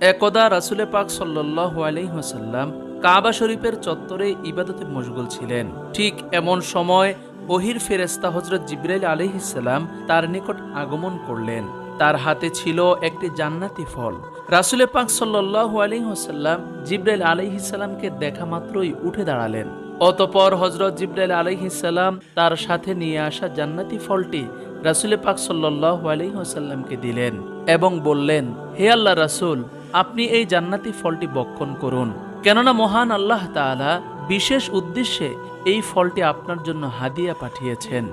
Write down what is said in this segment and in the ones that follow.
একদা রাসুলে পাক সাল্লাহ আলহিহাসাল্লাম কাবা শরীফের চত্বরে ইবাদতে মশগুল ছিলেন। ঠিক এমন সময় ওহির ফেরেস্তা হজরত জিব্রাইল আলহিসাল্লাম তার নিকট আগমন করলেন। তার হাতে ছিল একটি জান্নাতি ফল। রাসুলে পাক সাল্লাহ আলহিহাসাল্লাম জিব্রাইল আলহিসাল্লামকে দেখা মাত্রই উঠে দাঁড়ালেন। অতপর হজরত জিব্রাইল আলহিসাল্লাম তার সাথে নিয়ে আসা জান্নাতি ফলটি রাসুলে পাক সাল্লাহ আলহিহাসাল্লামকে দিলেন এবং বললেন, হে আল্লাহ রাসুল আপনি এই জান্নাতি ফলটি বক্ষণ করুন। কেননা মহান আল্লাহ তাআলা বিশেষ উদ্দেশ্যে এই ফলটি আপনার জন্য হাদিয়া পাঠিয়েছেন।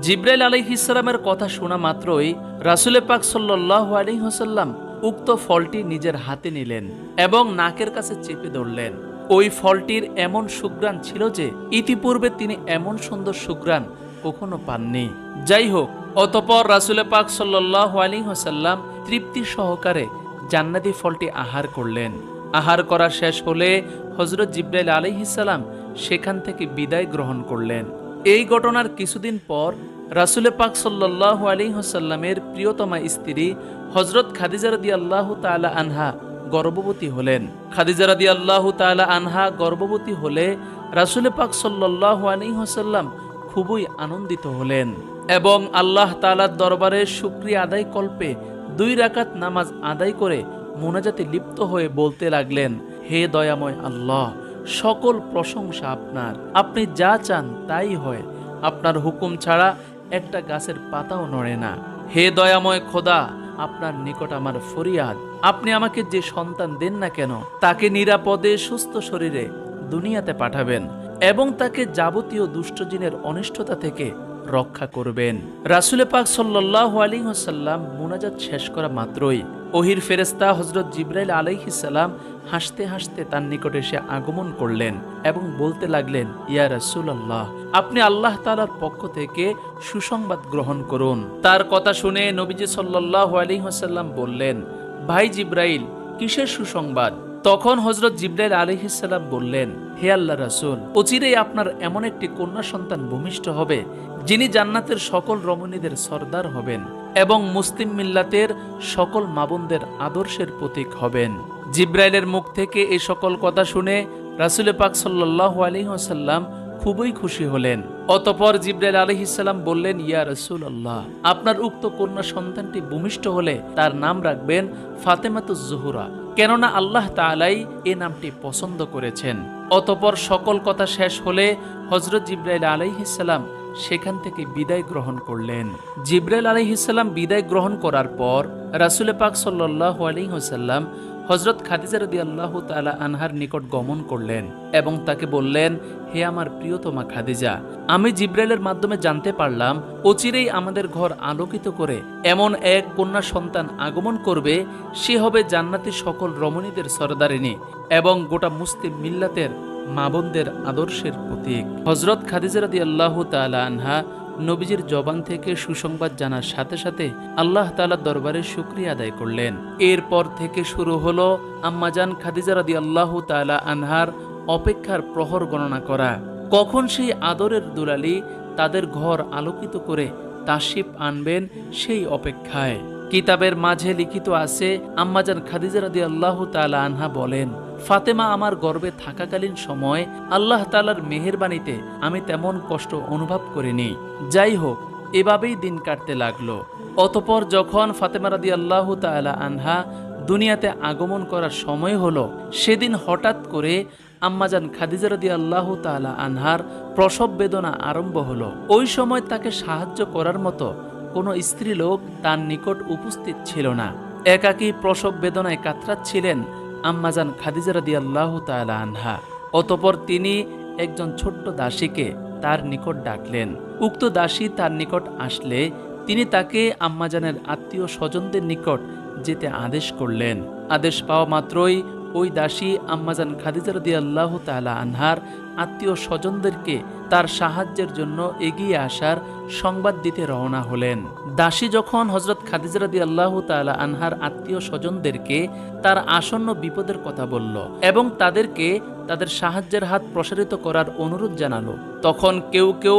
জিব্রাইল আলহিসাল্লামের কথা শোনা মাত্রই রাসুলে পাক সাল্লাহ হোসাল্লাম উক্ত ফলটি নিজের হাতে নিলেন এবং নাকের কাছে চেপে ধরলেন। ওই ফলটির এমন সুগ্রাণ ছিল যে ইতিপূর্বে তিনি এমন সুন্দর সুগ্রাণ কখনো পাননি। যাই হোক, অতপর রাসুলে পাক সাল্লাহ আলী হোসাল্লাম তৃপ্তি সহকারে জান্নাতি ফলটি আহার করলেন। আহার করা শেষ হলে হজরত জিব্রাইল আলিহিসাল্লাম সেখান থেকে বিদায় গ্রহণ করলেন। এই ঘটনার কিছুদিন পর রাসুলে পাক সাল্লাহ আলী হোসাল্লামের প্রিয়তমা স্ত্রী হজরত খাদিজা রদি আল্লাহ তালা আনহা গর্ভবতী হলেন। খাদিজা রাদি আল্লাহ তালা আনহা গর্ভবতী হলে রাসুলে পাক সাল্লাহ আলী হোসাল্লাম খুবই আনন্দিত হলেন। এবং আল্লাহ তালার দরবারে শুক্রিয়া আদায় কল্পে দুই রাকাত নামাজ আদায় করে মোনাজাতে লিপ্ত হয়ে বলতে লাগলেন, হে দয়াময় আল্লাহ, সকল প্রশংসা আপনার। আপনি যা চান তাই হয়। আপনার হুকুম ছাড়া একটা গাছের পাতাও নড়ে না। হে দয়াময় খোদা, আপনার নিকট আমার ফরিয়াদ। আপনি আমাকে যে সন্তান দেন না কেন, তাকে নিরাপদে, সুস্থ শরীরে দুনিয়াতে পাঠাবেন এবং তাকে যাবতীয় দুষ্টজিনের অনিষ্টতা থেকে রক্ষা করবেন। রাসুলে পাক সাল্লাহ আলী হাসাল্লাম মুনাজাত শেষ করা মাত্রই ওহির ফেরেস্তা হজরত জিব্রাইল আলাইহিসাল্লাম হাসতে হাসতে তার নিকটে এসে আগমন করলেন এবং বলতে লাগলেন, ইয়া রাসুল আল্লাহ আপনি আল্লাহ তালার পক্ষ থেকে সুসংবাদ গ্রহণ করুন। তার কথা শুনে নবীজি সাল্লাহ আলী হাসাল্লাম বললেন, ভাই জিব্রাইল, কিসের সুসংবাদ? তখন হজরত জিব্রাইল আলিহিসাল্লাম বললেন, হে আল্লাহ রাসুল, অচিরেই আপনার এমন একটি কন্যা সন্তান ভূমিষ্ঠ হবে। যিনি জান্নাতের সকল রমণীদের সর্দার হবেন এবং মুসলিম মিল্লাতের সকল মাবনদের আদর্শের প্রতীক হবেন। জিব্রাইলের মুখ থেকে এই সকল কথা শুনে রাসুলে পাক সাল্লাহ আলহিহাসাল্লাম খুবই খুশি হলেন। অতপর জিব্রাইল আলহিসাল্লাম বললেন, ইয়া রসুল আল্লাহ আপনার উক্ত কন্যা সন্তানটি ভূমিষ্ঠ হলে তার নাম রাখবেন ফাতেমাতুজ জহুরা, কেননা আল্লাহ তালাই এ নামটি পছন্দ করেছেন। অতপর সকল কথা শেষ হলে হজরত জিব্রাইল আলাইহিসাল্লাম সেখান থেকে বিদায় গ্রহণ করলেন। জিব্রাইল আলাইহিসাল্লাম বিদায় গ্রহণ করার পর রাসুলে পাক সাল্লাহ আলিহাসাল্লাম হজরত খাদিজা রদি আল্লাহ তালা আনহার নিকট গমন করলেন এবং তাকে বললেন, হে আমার প্রিয়তমা খাদিজা, আমি জিব্রাইলের মাধ্যমে জানতে পারলাম, অচিরেই আমাদের ঘর আলোকিত করে এমন এক কন্যা সন্তান আগমন করবে, সে হবে জান্নাতি সকল রমণীদের সরদারিনী এবং গোটা মুসলিম মিল্লাতের মাবনদের আদর্শের প্রতীক। হজরত খাদিজা রদি আল্লাহ তালা আনহা নবীজির জবান থেকে সুসংবাদ জানার সাথে সাথে আল্লাহ তালার দরবারে শুক্রিয়া আদায় করলেন। এরপর থেকে শুরু হলো আম্মাজান খাদিজা রাদি আল্লাহ তালা আনহার অপেক্ষার প্রহর গণনা করা। কখন সেই আদরের দুলালি তাদের ঘর আলোকিত করে তাশিপ আনবেন সেই অপেক্ষায়। কিতাবের মাঝে লিখিত আছে আম্মাজান খাদিজা রাদি আল্লাহ তালা আনহা বলেন ফাতেমা আমার গর্বে থাকাকালীন সময় আল্লাহ তালার মেহেরবানিতে আমি তেমন কষ্ট অনুভব করিনি। যাই হোক, এভাবেই দিন কাটতে লাগল। অতপর যখন ফাতেমা রাদি আল্লাহ তালা আনহা দুনিয়াতে আগমন করার সময় হলো, সেদিন হঠাৎ করে আম্মাজান খাদিজা রাদি আল্লাহ তালা আনহার প্রসব বেদনা আরম্ভ হলো। ওই সময় তাকে সাহায্য করার মতো কোনো স্ত্রীলোক তার নিকট উপস্থিত ছিল না। একাকী প্রসব বেদনায় কাতরাচ্ছিলেন আম্মাজান খাদিজা রাদি আল্লাহ আনহা। অতপর তিনি একজন ছোট্ট দাসীকে তার নিকট ডাকলেন। উক্ত দাসী তার নিকট আসলে তিনি তাকে আম্মাজানের আত্মীয় স্বজনদের নিকট যেতে আদেশ করলেন। আদেশ পাওয়া মাত্রই ওই দাসী আম্মাজান খাদিজা রদি আল্লাহ তালা আনহার আত্মীয় স্বজনদেরকে তার সাহায্যের জন্য এগিয়ে আসার সংবাদ দিতে রওনা হলেন। দাসী যখন হজরত খাদিজা রদি আল্লাহ তালা আনহার আত্মীয় স্বজনদেরকে তার আসন্ন বিপদের কথা বলল এবং তাদেরকে তাদের সাহায্যের হাত প্রসারিত করার অনুরোধ জানালো, তখন কেউ কেউ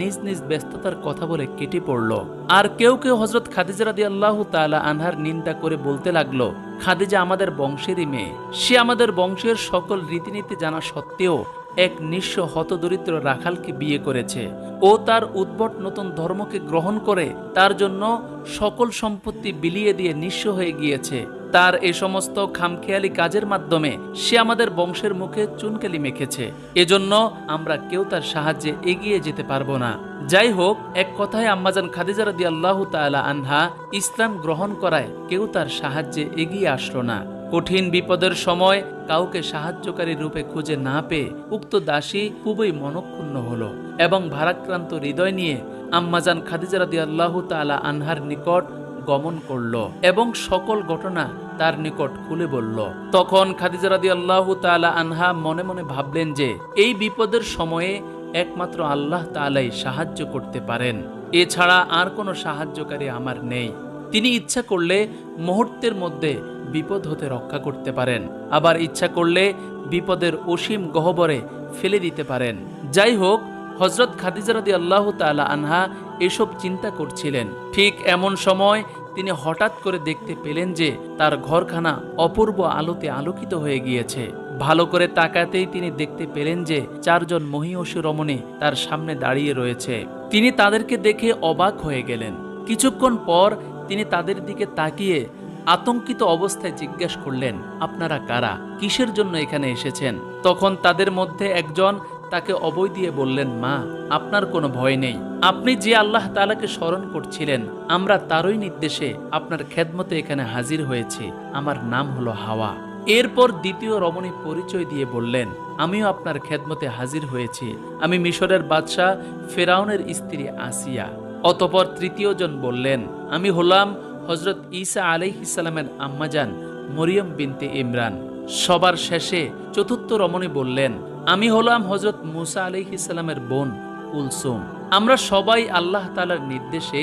নিজ নিজ ব্যস্ততার কথা বলে কেটে পড়ল। আর কেউ কেউ হজরত খাদিজা রাদি আল্লাহ তালা আনহার নিন্দা করে বলতে লাগল, খাদিজা আমাদের বংশেরই মেয়ে। সে আমাদের বংশের সকল রীতিনীতি জানা সত্ত্বেও এক নিঃস্ব হতদরিদ্র রাখালকে বিয়ে করেছে। ও তার উদ্ভট নতুন ধর্মকে গ্রহণ করে তার জন্য সকল সম্পত্তি বিলিয়ে দিয়ে নিঃস্ব হয়ে গিয়েছে। তার এ সমস্ত খামখেয়ালি কাজের মাধ্যমে সে আমাদের বংশের মুখে চুনকালি মেখেছে। এজন্য আমরা কেউ তার সাহায্যে এগিয়ে যেতে পারব না। যাই হোক, এক কথায় আম্মাজান খাদিজা রাদি আল্লাহ তালা আনহা ইসলাম গ্রহণ করায় কেউ তার সাহায্যে এগিয়ে আসলো না। কঠিন বিপদের সময় কাউকে সাহায্যকারী রূপে খুঁজে না পেয়ে উক্ত দাসী খুবই মনক্ষুণ্ণ হলো এবং ভারাক্রান্ত হৃদয় নিয়ে আম্মাজান খাদিজা রাদি আল্লাহ তালা আনহার নিকট গমন করল এবং সকল ঘটনা তার নিকট খুলে বলল। তখন খাদিজা রাদি আল্লাহ তালা আনহা মনে মনে ভাবলেন যে, এই বিপদের সময়ে একমাত্র আল্লাহ তালাই সাহায্য করতে পারেন। এছাড়া আর কোনো সাহায্যকারী আমার নেই। তিনি ইচ্ছা করলে মুহূর্তের মধ্যে বিপদ হতে রক্ষা করতে পারেন। আবার ইচ্ছা করলে বিপদের অসীম গহবরে ফেলে দিতে পারেন। যাই হোক হজরত খাদিজারাদি আল্লাহ তালা আনহা এসব চিন্তা করছিলেন। ঠিক এমন সময় তিনি হঠাৎ করে দেখতে পেলেন যে তার ঘরখানা অপূর্ব আলোতে আলোকিত হয়ে গিয়েছে। ভালো করে তাকাতেই তিনি দেখতে পেলেন যে চারজন মহিষী রমণী তার সামনে দাঁড়িয়ে রয়েছে। তিনি তাদেরকে দেখে অবাক হয়ে গেলেন। কিছুক্ষণ পর তিনি তাদের দিকে তাকিয়ে আতঙ্কিত অবস্থায় জিজ্ঞেস করলেন, আপনারা কারা? কিসের জন্য এখানে এসেছেন? তখন তাদের মধ্যে একজন তাকে অবৈ দিয়ে বললেন, মা, আপনার কোনো ভয় নেই। আপনি যে আল্লাহ তালাকে স্মরণ করছিলেন, আমরা তারই নির্দেশে আপনার খেদমতে এখানে হাজির হয়েছি। আমার নাম হলো হাওয়া। এরপর দ্বিতীয় রমণী পরিচয় দিয়ে বললেন, আমিও আপনার খেদমতে হাজির হয়েছি। আমি মিশরের বাদশাহ ফেরাউনের স্ত্রী আসিয়া অতপর তৃতীয় জন বললেন, আমি হলাম হজরত ঈসা আলাইহিসালামের আম্মাজান মরিয়ম বিনতে ইমরান। সবার শেষে চতুর্থ রমণী বললেন, আমি হলাম হজরত মুসা আলাইহিসালামের বোন কুলসুম। আমরা সবাই আল্লাহ তালার নির্দেশে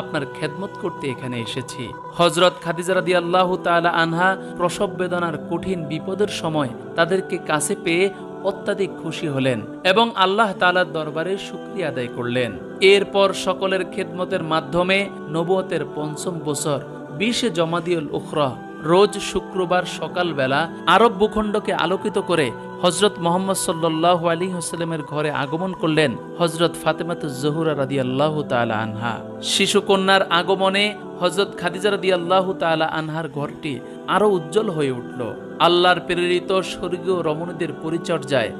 আপনার খেদমত করতে এখানে এসেছি। হজরত খাদিজা রাদি আল্লাহ তালা আনহা প্রসব বেদনার কঠিন বিপদের সময় তাদেরকে কাছে পেয়ে অত্যাধিক খুশি হলেন এবং আল্লাহ তালার দরবারে শুক্রিয়া আদায় করলেন। এরপর সকলের খেদমতের মাধ্যমে নবতের পঞ্চম বছর, বিশে জমাদিউল উখরা, রোজ শুক্রবার সকালবেলা আরব ভূখণ্ডকে আলোকিত করে হজরত মোহাম্মদ সাল্লাহ আলী হোসালামের ঘরে আগমন করলেন হজরত ফাতেমাত জহুরা রাদি আল্লাহ আনহা। শিশুকন্যার আগমনে হজরত খাদিজা রদি আল্লাহ তালা আনহার ঘরটি আরও উজ্জ্বল হয়ে উঠল। আল্লাহর প্রেরিত স্বর্গীয় রমণীদের পরিচর্যায়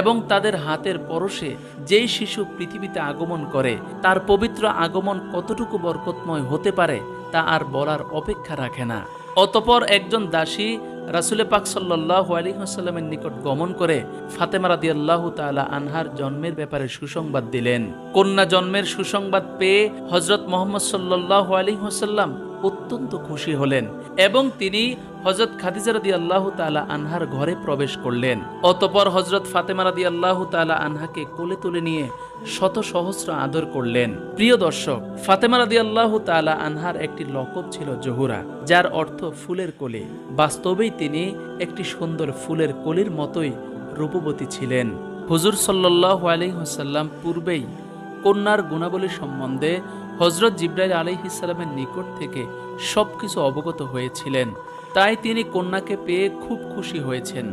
এবং তাদের হাতের পরশে যেই শিশু পৃথিবীতে আগমন করে, তার পবিত্র আগমন কতটুকু বরকতময় হতে পারে তা আর বলার অপেক্ষা রাখে না। অতপর একজন দাসী রাসুলে পাক সাল্লাহ আলী হাসাল্লামের নিকট গমন করে ফাতেমা রাদি আল্লাহ তালা আনহার জন্মের ব্যাপারে সুসংবাদ দিলেন। কন্যা জন্মের সুসংবাদ পেয়ে হজরত মোহাম্মদ সাল্লাহ আলী হাসাল্লাম অত্যন্ত খুশি হলেন এবং তিনি হজরত খাদিজা রাদি আল্লাহ তালা আনহার ঘরে প্রবেশ করলেন। অতপর হজরত ফাতেমা রাদি আল্লাহ তালা আনহাকে কোলে তুলে নিয়ে শত সহস্র আদর করলেন। প্রিয় দর্শক, ফাতেমা রাদি আল্লাহ তালা আনহার একটি লকব ছিল জহুরা, যার অর্থ ফুলের কোলে। বাস্তবেই তিনি একটি সুন্দর ফুলের কোলের মতোই রূপবতী ছিলেন। হুজুর সাল্লাহ আলহিহাসাল্লাম পূর্বেই কন্যার গুণাবলী সম্বন্ধে হজরত জিব্রাইল আলহিসাল্লামের নিকট থেকে সবকিছু অবগত হয়েছিলেন। তাই তিনি কন্যাকে পেয়ে খুব খুশি হয়েছেন।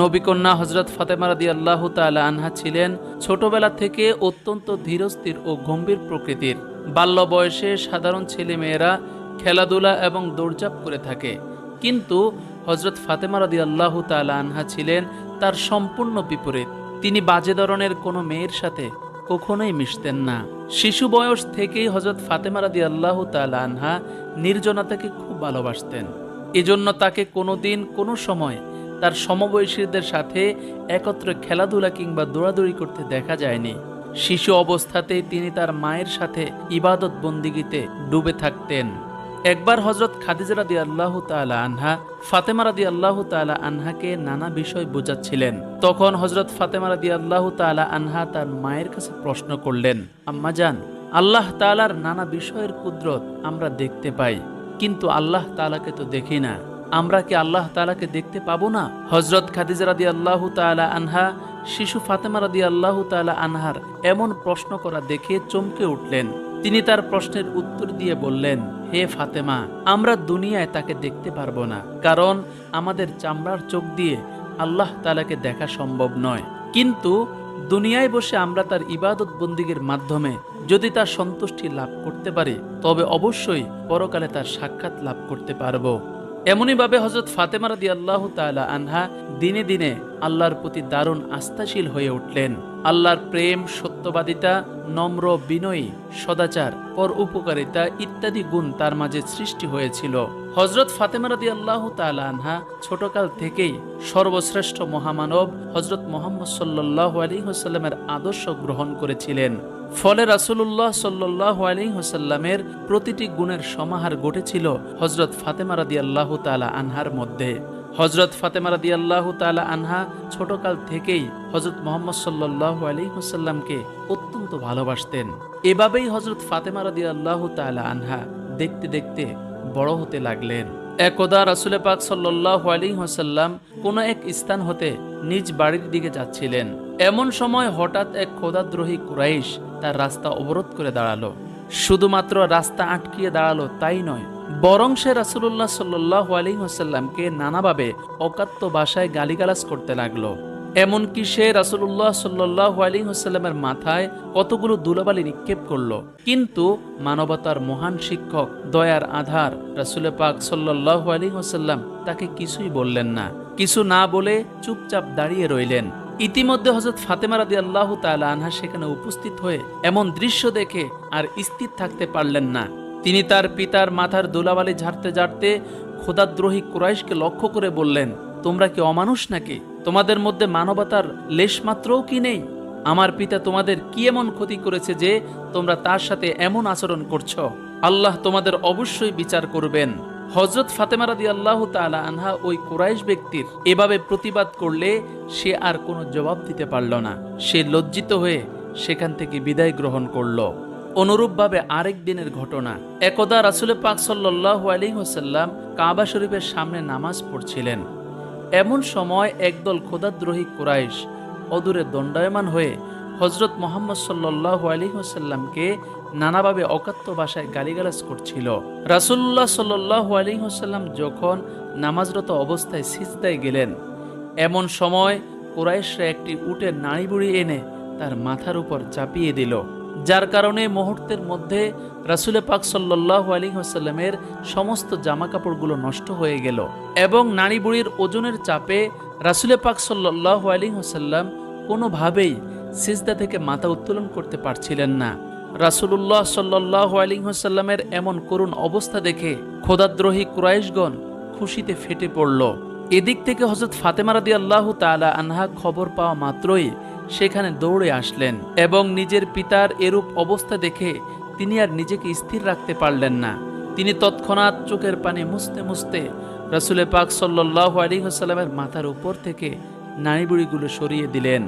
নবী কন্যা হজরত ফাতেমা রাদি আল্লাহ তালা আনহা ছিলেন ছোটবেলা থেকে অত্যন্ত ধীরস্থির ও গম্ভীর প্রকৃতির। বাল্য বয়সে সাধারণ ছেলে মেয়েরা খেলাধুলা এবং দৌড়চাপ করে থাকে। কিন্তু হজরত ফাতেমা রাদি আল্লাহ তালা আনহা ছিলেন তার সম্পূর্ণ বিপরীত। তিনি বাজে ধরনের কোনো মেয়ের সাথে কখনোই মিশতেন না। শিশু বয়স থেকেই হজরত ফাতেমা রাদি আল্লাহ আনহা নির্জনতাকে খুব ভালোবাসতেন। এজন্য তাকে কোনো দিন কোনো সময় তার সমবয়সীদের সাথে একত্রে খেলাধুলা কিংবা দৌড়াদৌড়ি করতে দেখা যায়নি। শিশু অবস্থাতেই তিনি তার মায়ের সাথে ইবাদত বন্দিগিতে ডুবে থাকতেন। একবার হজরত খাদিজা রাদি আল্লাহ তালা আনহা, ফাতেমা রাদি আল্লাহ তালা আনহাকে নানা বিষয় বোঝাচ্ছিলেন। তখন হজরত ফাতেমা রাদি আল্লাহ তালা আনহা তার মায়ের কাছে প্রশ্ন করলেন, আম্মা যান আল্লাহ তালার নানা বিষয়ের কুদরত আমরা দেখতে পাই, কিন্তু আল্লাহ তালাকে তো দেখি না। আমরা কি আল্লাহ তালাকে দেখতে পাবো না? হজরত খাদিজা রাদি আল্লাহ তালা আনহা, শিশু ফাতেমা রাদি আল্লাহ তালা আনহার এমন প্রশ্ন করা দেখে চমকে উঠলেন। তিনি তার প্রশ্নের উত্তর দিয়ে বললেন, হে ফাতেমা, আমরা দুনিয়ায় তাকে দেখতে পারব না, কারণ আমাদের চামড়ার চোখ দিয়ে আল্লাহ তালাকে দেখা সম্ভব নয়। কিন্তু দুনিয়ায় বসে আমরা তার ইবাদত বন্দিগের মাধ্যমে যদি তার সন্তুষ্টি লাভ করতে পারি, তবে অবশ্যই পরকালে তার সাক্ষাৎ লাভ করতে পারব। এমনইভাবে হজরত ফাতেমা রাদি আল্লাহ তালা আনহা দিনে দিনে আল্লাহর প্রতি দারুণ আস্থাশীল হয়ে উঠলেন। আল্লাহর প্রেম, সত্যবাদিতা, নম্র বিনয়ী, সদাচার, পর উপকারিতা ইত্যাদি গুণ তার মাঝে সৃষ্টি হয়েছিল। হজরত ফাতেমা রাদি আল্লাহ আনহা ছোটকাল থেকেই সর্বশ্রেষ্ঠ মহামানব হজরত মোহাম্মদ সাল্লাহ আলী হোসাল্লামের আদর্শ গ্রহণ করেছিলেন। ফলে রাসুল্লাহ সাল্লাহ আলী হোসাল্লামের প্রতিটি গুণের সমাহার ঘটেছিল হজরত ফাতেমা রাদি আল্লাহ তালা আনহার মধ্যে। হজরত ফাতেমা রাদি আল্লাহ তালা আনহা ছোটকাল থেকেই হজরত মোহাম্মদ সাল্লাহ আলী হোসাল্লামকে অত্যন্ত ভালোবাসতেন। এভাবেই হজরত ফাতেমা রাদি আল্লাহ তালা আনহা দেখতে দেখতে বড় হতে লাগলেন। একদা রাসুলে পাক সাল্লাহ আলী হোসাল্লাম কোনো এক স্থান হতে নিজ বাড়ির দিকে যাচ্ছিলেন। এমন সময় হঠাৎ এক খোদাদ্রোহী কুরাইশ তার রাস্তা অবরোধ করে দাঁড়াল। শুধুমাত্র রাস্তা আটকিয়ে দাঁড়াল তাই নয় বরং সে রাসুল্লাহ সাল্লাহ আলী হোসাল্লামকে নানাভাবে অকাত্য ভাষায় গালিগালাজ করতে লাগল। এমনকি সে রাসুল্লাহ সাল্লাহ আলী হোসাল্লামের মাথায় কতগুলো দুলাবালি নিক্ষেপ করল। কিন্তু মানবতার মহান শিক্ষক দয়ার আধার রাসুল পাক সাল্লাহ আলী হোসাল্লাম তাকে কিছুই বললেন না। কিছু না বলে চুপচাপ দাঁড়িয়ে রইলেন। ইতিমধ্যে হজরত ফাতেমা রাদি আল্লাহ তালা আনহা সেখানে উপস্থিত হয়ে এমন দৃশ্য দেখে আর স্থির থাকতে পারলেন না। তিনি তার পিতার মাথার দোলাবালি ঝাড়তে ঝাড়তে খোদাদ্রোহী কুরাইশকে লক্ষ্য করে বললেন, তোমরা কি অমানুষ নাকি? তোমাদের মধ্যে মানবতার লেশমাত্রও কি নেই? আমার পিতা তোমাদের কি এমন ক্ষতি করেছে যে তোমরা তার সাথে এমন আচরণ করছ? আল্লাহ তোমাদের অবশ্যই বিচার করবেন। হজরত ফাতেমা রাদি আল্লাহ তালা আনহা ওই কুরাইশ ব্যক্তির এভাবে প্রতিবাদ করলে সে আর কোনো জবাব দিতে পারল না। সে লজ্জিত হয়ে সেখান থেকে বিদায় গ্রহণ করল। অনুরূপভাবে আরেক দিনের ঘটনা। একদা রাসুলে পাক সাল্লাহ আলী হোসাল্লাম কাবা শরীফের সামনে নামাজ পড়ছিলেন। এমন সময় একদল খোদাদ্রোহী কুরাইশ অদূরে দণ্ডায়মান হয়ে হজরত মোহাম্মদ সাল্লাহ আলী হোসাল্লামকে নানাভাবে অকাত্য ভাষায় গালিগালাজ করছিল। রাসুল্লাহ সাল্লাহ আলী হোসাল্লাম যখন নামাজরত অবস্থায় সিজদায় গেলেন, এমন সময় কুরাইশরা একটি উটের নাড়ি বুড়ি এনে তার মাথার উপর চাপিয়ে দিল। যার কারণে মুহূর্তের মধ্যে রাসুলে পাক সাল্লাহ আলী হাসাল্লামের সমস্ত জামা কাপড়গুলো নষ্ট হয়ে গেল এবং নারী বুড়ির ওজনের চাপে রাসুলে পাক সাল্লাহ আলী হাসাল্লাম কোনোভাবেই সিজদা থেকে মাথা উত্তোলন করতে পারছিলেন না। রাসুলুল্লাহ সাল্লাহ আলী হাসাল্লামের এমন করুণ অবস্থা দেখে খোদাদ্রোহী কুরাইশগণ খুশিতে ফেটে পড়ল। এদিক থেকে হজরত ফাতেমা রাদি আল্লাহ তালা আনহা খবর পাওয়া মাত্রই সেখানে দৌড়ে আসলেন এবং নিজের পিতার এরূপ অবস্থা দেখে তিনি আর নিজেকে স্থির রাখতে পারলেন না। তিনি তৎক্ষণাৎ চোখের পানি মুছতে মুছতে রাসুলে পাক সাল্লাহ আলী হাসাল্লামের মাথার উপর থেকে নারী বুড়িগুলো সরিয়ে দিলেন।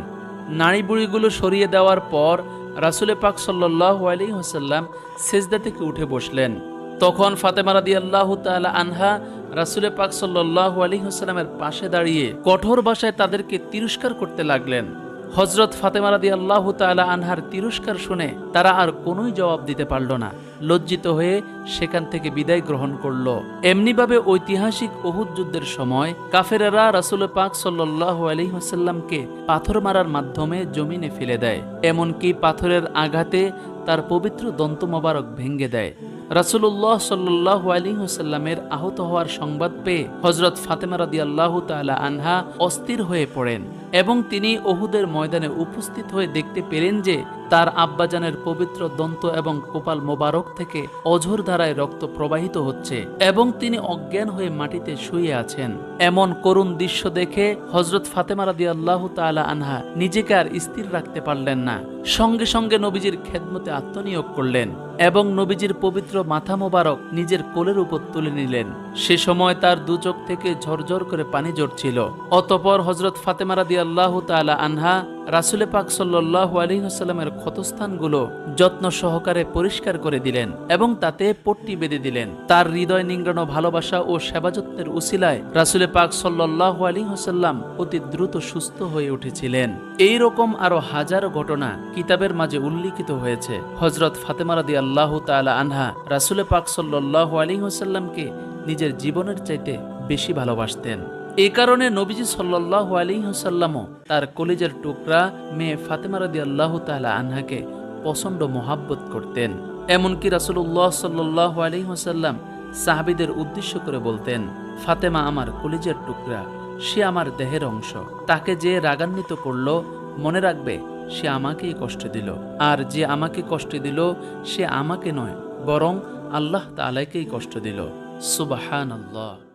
নারী বুড়িগুলো সরিয়ে দেওয়ার পর রাসুলে পাক সাল্লাহ আলী হাসাল্লাম সেজদা থেকে উঠে বসলেন। তখন ফাতেমা রাদি আল্লাহ তালা আনহা রাসুলে পাক সাল্লাহ আলী হাসাল্লামের পাশে দাঁড়িয়ে কঠোর ভাষায় তাদেরকে তিরস্কার করতে লাগলেন। হজরত ফাতেমা রাদি আল্লাহ তালা আনহার তিরস্কার শুনে তারা আর কোনোই জবাব দিতে পারল না। লজ্জিত হয়ে সেখান থেকে বিদায় গ্রহণ করল। এমনিভাবে ঐতিহাসিক অহুদ যুদ্ধের সময় কাফেরেরা রাসুল পাক সাল্লাহ আলিহাসাল্লামকে পাথর মারার মাধ্যমে জমিনে ফেলে দেয়, এমনকি পাথরের আঘাতে তার পবিত্র দন্ত মোবারক ভেঙ্গে দেয়। রাসুল্লাহ সাল্লাহ আলী হুসাল্লামের আহত হওয়ার সংবাদ পেয়ে হজরত ফাতেমা রাদি আল্লাহ তালা আনহা অস্থির হয়ে পড়েন। এবং তিনি ওহুদের ময়দানে উপস্থিত হয়ে দেখতে পেলেন যে তার আব্বাজানের পবিত্র দন্ত এবং কোপাল মোবারক থেকে অঝোর ধারায় রক্ত প্রবাহিত হচ্ছে এবং তিনি অজ্ঞান হয়ে মাটিতে শুয়ে আছেন। এমন করুণ দৃশ্য দেখে হজরত ফাতেমা রাদি আল্লাহ তালা আনহা নিজেকে আর স্থির রাখতে পারলেন না। সঙ্গে সঙ্গে নবীজির খেদমতে আত্মনিয়োগ করলেন এবং নবীজির পবিত্র মাথা মোবারক নিজের কোলের উপর তুলে নিলেন। সে সময় তার দু চোখ থেকে ঝরঝর করে পানি জড়ছিল অতপর হজরত ফাতেমা রাদি আল্লাহ তালা আনহা রাসুলে পাক সাল্লাহ আলহিহাস্লামের ক্ষতস্থানগুলো যত্ন সহকারে পরিষ্কার করে দিলেন এবং তাতে পট্টি বেঁধে দিলেন। তার হৃদয় নিংড়ানো ভালোবাসা ও সেবাযত্নের উসিলায় রাসুলে পাক সাল্লাহ আলহিহাস্লাম অতি দ্রুত সুস্থ হয়ে উঠেছিলেন। এই রকম আরও হাজারো ঘটনা কিতাবের মাঝে উল্লিখিত হয়েছে। হজরত ফাতেমারাদি আল্লাহ তালা আনহা রাসুলে পাক সাল্লাহ আলহিহাস্লামকে নিজের জীবনের চাইতে বেশি ভালোবাসতেন। এ কারণে নবীজি সাল্লাহ আলিহাসাল্লামও তার কলিজের টুকরা মেয়ে ফাতেমা রাদি আল্লাহ তালা আনহাকে প্রচণ্ড মোহাব্বত করতেন। এমনকি রাসুল্লাহ সাল্লাহ আলিহাসাল্লাম সাহাবিদের উদ্দেশ্য করে বলতেন, ফাতেমা আমার কলিজের টুকরা, সে আমার দেহের অংশ। তাকে যে রাগান্বিত করল, মনে রাখবে সে আমাকেই কষ্ট দিল। আর যে আমাকে কষ্ট দিল, সে আমাকে নয়, বরং আল্লাহ তালাকেই কষ্ট দিল। সুবাহান আল্লাহ